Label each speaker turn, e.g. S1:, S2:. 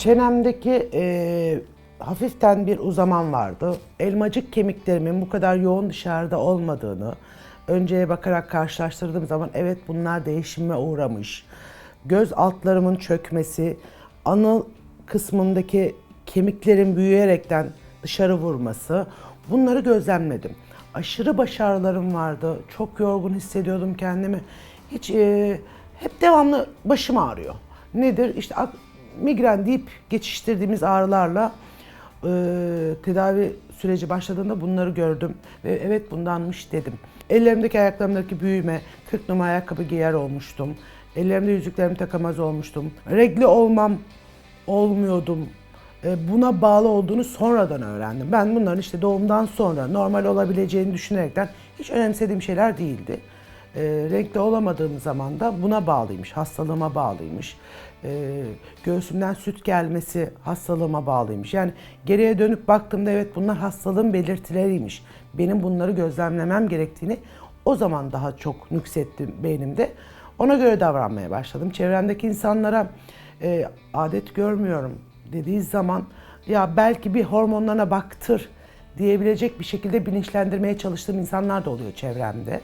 S1: Çenemdeki e, hafiften bir uzaman vardı. Elmacık kemiklerimin bu kadar yoğun dışarıda olmadığını önceye bakarak karşılaştırdığım zaman evet bunlar değişime uğramış. Göz altlarımın çökmesi, anıl kısmındaki kemiklerin büyüyerekten dışarı vurması bunları gözlemledim. Aşırı baş ağrılarım vardı. Çok yorgun hissediyordum kendimi. Hiç e, hep devamlı başım ağrıyor. Nedir? İşte migren deyip geçiştirdiğimiz ağrılarla e, tedavi süreci başladığında bunları gördüm ve evet bundanmış dedim. Ellerimdeki ayaklarımdaki büyüme, 40 numara ayakkabı giyer olmuştum. Ellerimde yüzüklerimi takamaz olmuştum. Regli olmam olmuyordum. E, Buna bağlı olduğunu sonradan öğrendim. Ben bunların işte doğumdan sonra normal olabileceğini düşünerekten hiç önemsediğim şeyler değildi. E, renkli olamadığım zaman da buna bağlıymış, hastalığıma bağlıymış. E, göğsümden süt gelmesi hastalığıma bağlıymış. Yani geriye dönüp baktığımda evet bunlar hastalığın belirtileriymiş. Benim bunları gözlemlemem gerektiğini o zaman daha çok nüksettim beynimde. Ona göre davranmaya başladım. Çevremdeki insanlara e, adet görmüyorum dediği zaman ya belki bir hormonlarına baktır diyebilecek bir şekilde bilinçlendirmeye çalıştığım insanlar da oluyor çevremde.